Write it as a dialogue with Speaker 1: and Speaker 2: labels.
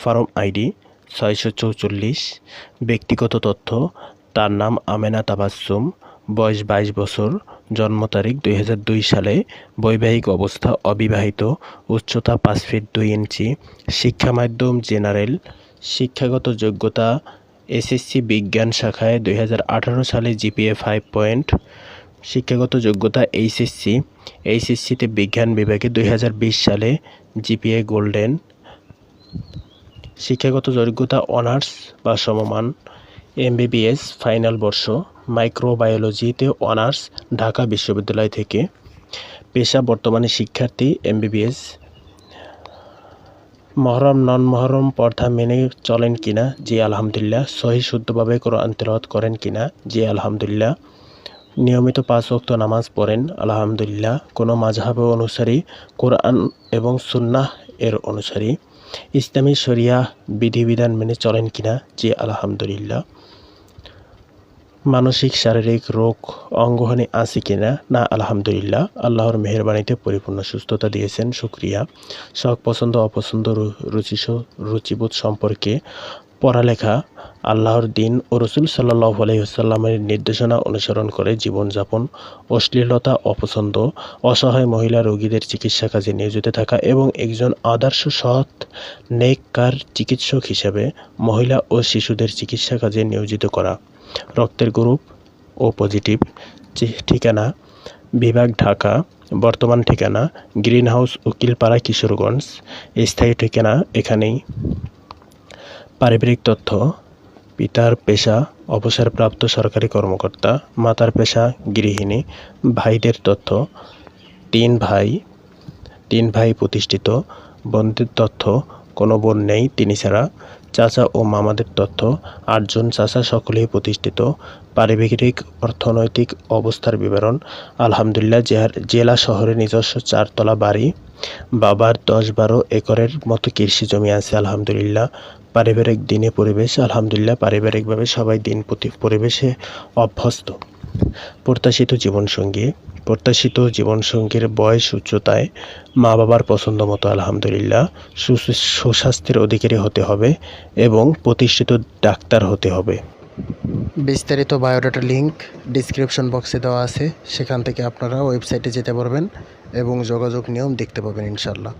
Speaker 1: Farm ID ছয়শো চৌচল্লিশ, ব্যক্তিগত তথ্য, তার নাম আমেনা তাবাসসুম, বয়স বাইশ বছর, জন্ম তারিখ দুই সালে, বৈবাহিক অবস্থা অবিবাহিত, উচ্চতা পাঁচ ফিট দুই ইঞ্চি, শিক্ষা মাধ্যম জেনারেল, শিক্ষাগত যোগ্যতা এসএসসি বিজ্ঞান শাখায় দুই হাজার আঠারো সালে জিপিএ ফাইভ পয়েন্ট শিক্ষাগত যোগ্যতা এইচএসসি, এইচএসসিতে বিজ্ঞান বিভাগে দুই সালে জিপিএ গোল্ডেন শিক্ষাগত যোগ্যতা অনার্স বা সমমান, এমবিবিএস ফাইনাল বর্ষ, মাইক্রোবায়োলজিতে অনার্স ঢাকা বিশ্ববিদ্যালয় থেকে। পেশা বর্তমানে শিক্ষার্থী, এমবিবিএস। মহরম নন মহরম পর্দা মেনে চলেন কিনা, জি আলহামদুলিল্লাহ। সহি শুদ্ধভাবে কোরআন তেলাওয়াত করেন কিনা, জি আলহামদুলিল্লাহ। নিয়মিত পাঁচ ওয়াক্ত নামাজ পড়েন, আলহামদুলিল্লাহ। কোনো মাঝহাবে অনুসারী কোরআন এবং সুন্নাহ এর অনুসারী। ইসলামী শরিয়া বিধিবিধান মেনে চলেন কিনা? যে আলহামদুলিল্লাহ। মানসিক, শারীরিক রোগ অঙ্গহানি আছে কিনা? না, আলহামদুলিল্লাহ। আল্লাহর মেহরবানিতে পরিপূর্ণ সুস্থতা দিয়েছেন সুক্রিয়া শখ, পছন্দ, অপছন্দ, রু- রুচি রুচিবোধ সম্পর্কে পড়ালেখা, আল্লাহর দিন ও রসুল সাল্লাহ আলহিহাল্লামের নির্দেশনা অনুসরণ করে জীবনযাপন, অশ্লীলতা, অপছন্দ, অসহায় মহিলা রোগীদের চিকিৎসা কাজে নিয়োজিত থাকা এবং একজন আদর্শ সৎ, নেককার চিকিৎসক হিসেবে মহিলা ও শিশুদের চিকিৎসা কাজে নিয়োজিত করা। রক্তের গ্রুপ ও পজিটিভ ঠিকানা, বিভাগ ঢাকা, বর্তমান ঠিকানা গ্রিন হাউস উকিলপাড়া কিশোরগঞ্জ, স্থায়ী ঠিকানা এখানেই। পারিবারিক তথ্য, পিতার পেশা, অবসরপ্রাপ্ত সরকারি কর্মকর্তা, মাতার পেশা, গৃহিণী, ভাইদের তথ্য, তিন ভাই তিন ভাই প্রতিষ্ঠিত বোনদের তথ্য, কোনো বোন নেই, তিনি ছাড়া। চাচা ও মামাদের তথ্য, আটজন চাচা সকলেই প্রতিষ্ঠিত। পারিবারিক, অর্থনৈতিক অবস্থার বিবরণ, আলহামদুলিল্লাহ জেলা শহরে নিজস্ব চারতলা বাড়ি। বাবার দশ বারো একরের মতো কৃষি জমি আছে, আলহামদুলিল্লাহ। পারিবারিক দিনে পরিবেশ, আলহামদুলিল্লাহ, পারিবারিকভাবে সবাই দিন প্রতি- পরিবেশে অভ্যস্ত। প্রত্যাশিত জীবনসঙ্গী। প্রত্যাশিত জীবনসঙ্গীর বয়স উচ্চতায় মা বাবার পছন্দ মতো আলহামদুলিল্লাহ সুস্বাস্থ্যের অধিকারী হতে হবে এবং প্রতিষ্ঠিত ডাক্তার হতে হবে।
Speaker 2: বিস্তারিত বায়োডাটা লিঙ্ক ডিসক্রিপশন বক্সে দেওয়া আছে। সেখান থেকে আপনারা ওয়েবসাইটে যেতে পারবেন এবং যোগাযোগ নিয়ম দেখতে পাবেন ইনশাল্লাহ